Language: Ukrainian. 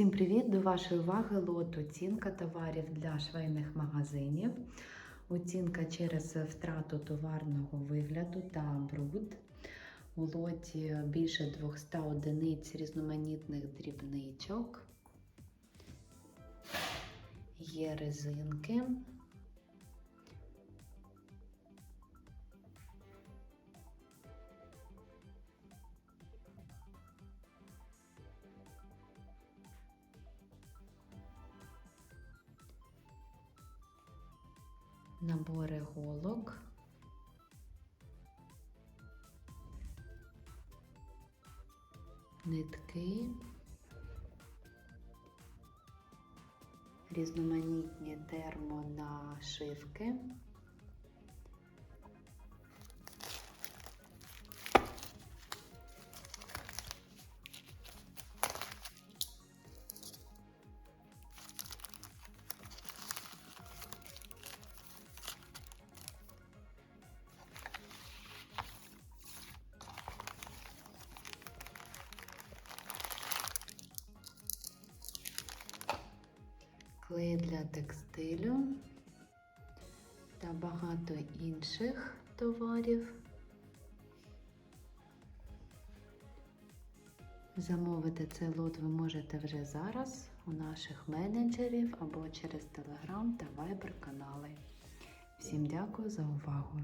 Всім привіт! До вашої уваги лот оцінка товарів для швейних магазинів. Оцінка через втрату товарного вигляду та бруд. У лоті більше 200 одиниць різноманітних дрібничок. Є резинки. Набори голок. Нитки, різноманітні термонашивки. Клей для текстилю та багато інших товарів. Замовити цей лот ви можете вже зараз у наших менеджерів або через Telegram та Viber канали. Всім дякую за увагу!